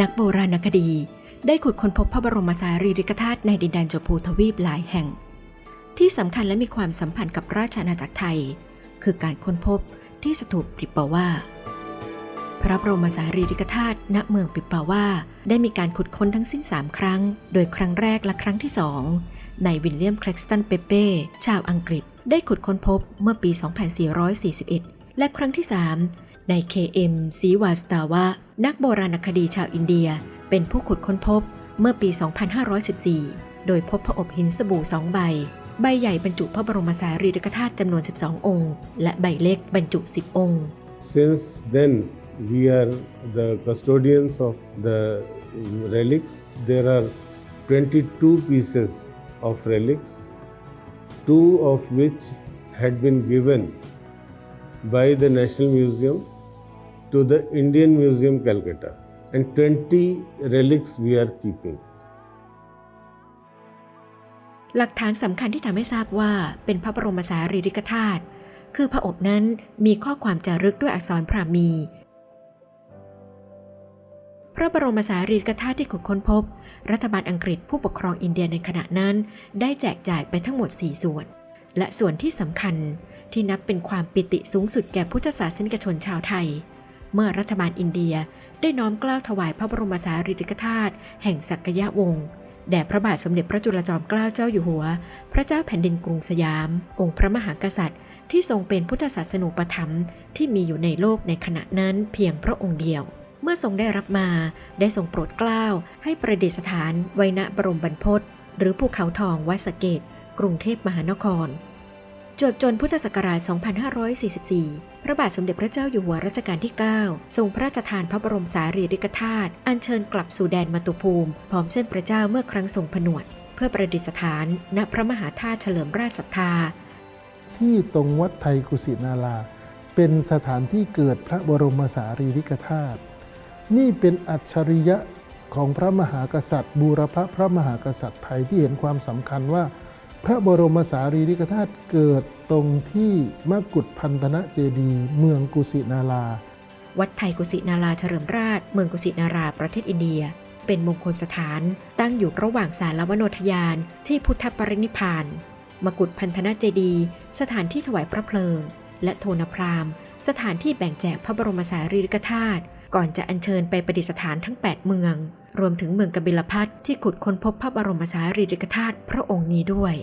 นักโบราณคดีได้ขุดค้นพบพระบรมสารีริกธาตุในดินแดนจพูทวีปหลายแห่ง ที่สำคัญและมีความสัมพันธ์กับราชอาณาจักรไทย คือการค้นพบที่สถูปปิปาว่า พระบรมสารีริกธาตุณเมืองปิปาว่า ได้มีการขุดค้นทั้งสิ้น 3 ครั้ง โดยครั้งแรกและครั้งที่2ในวิลเลียมแคลกสตันเปเป้ชาวอังกฤษ ได้ขุดค้นพบเมื่อปี 2441 และครั้งที่ 3 ใน KM ซีวาสตาวะ นักโบราณคดีชาวอินเดีย เป็นผู้ขุดค้นพบเมื่อปี 2514 โดยพบพระอบหินสบู่สองใบ ใบใหญ่บรรจุพระบรมสารีริกธาตุจำนวน 12 องค์ และใบเล็กบรรจุ 10 องค์ Since then, we are the custodians of the relics. There are 22 pieces of relics, two of which had been given by the National Museum to the Indian Museum Calcutta, and 20 relics we are keeping. หลักฐานสำคัญที่ทำให้ทราบว่าเป็นพระบรมสารีริกธาตุคือพระอบนั้นมีข้อความจารึกด้วยอักษรพราหมี พระบรมสารีริกธาตุที่ขุดค้นพบ รัฐบาลอังกฤษผู้ปกครองอินเดียในขณะนั้น ได้แจกจ่ายไปทั้งหมด 4 ส่วน และส่วนที่สำคัญที่นับเป็นความปิติสูงสุดแก่พุทธศาสนิกชนชาวไทย เมื่อรัฐบาลอินเดียได้น้อมกล้าวถวายพระบรมสารีริกธาตุแห่งสักยะวงศ์แด่พระบาทสมเด็จพระจุลจอมเกล้าเจ้าอยู่หัว พระเจ้าแผ่นดินกรุงสยาม องค์พระมหากษัตริย์ที่ทรงเป็นพุทธศาสนูปถัมภ์ที่มีอยู่ในโลกในขณะนั้นเพียงพระองค์เดียว เมื่อทรงได้รับมาได้ทรงโปรดเกล้าให้ประดิษฐานไว้ณบรมบรรพตหรือภูเขาทองวัดสเกต กรุงเทพมหานคร จบจนพุทธศักราช 2544 พระบาทสมเด็จพระเจ้าอยู่หัวรัชกาลที่ 9 ทรงพระราชทานพระบรมสารีริกธาตุ อัญเชิญกลับสู่แดนมาตุภูมิ พร้อมเส้นพระเจ้าเมื่อครั้งทรงผนวด เพื่อประดิษฐาน ณ พระมหาธาตุเฉลิมราชศรัทธา ที่ตรงวัดไทยกุสินารา เป็นสถานที่เกิดพระบรมสารีริกธาตุ นี่เป็นอัจฉริยะของพระมหากษัตริย์ บูรพพระมหากษัตริย์ไทยที่เห็นความสำคัญว่า พระบรมสารีริกธาตุเกิดตรงที่มกุฏพันธนะเจดี เมืองกุสินารา วัดไทยกุสินาราเฉลิมราช เมืองกุสินาราประเทศอินเดีย เป็นมงคลสถานตั้งอยู่ระหว่างสารวโนทยานที่พุทธปรินิพาน มกุฏพันธนาเจดี สถานที่ถวายพระเพลิง และโทนพรามสถานที่แบ่งแจกพระบรมสารีริกธาตุก่อนจะอัญเชิญไปประดิษฐานทั้ง 8 เมือง รวมถึงเมืองกบิลพัทที่ขุดค้นพบพระบรมสารีริกธาตุพระองค์นี้ด้วย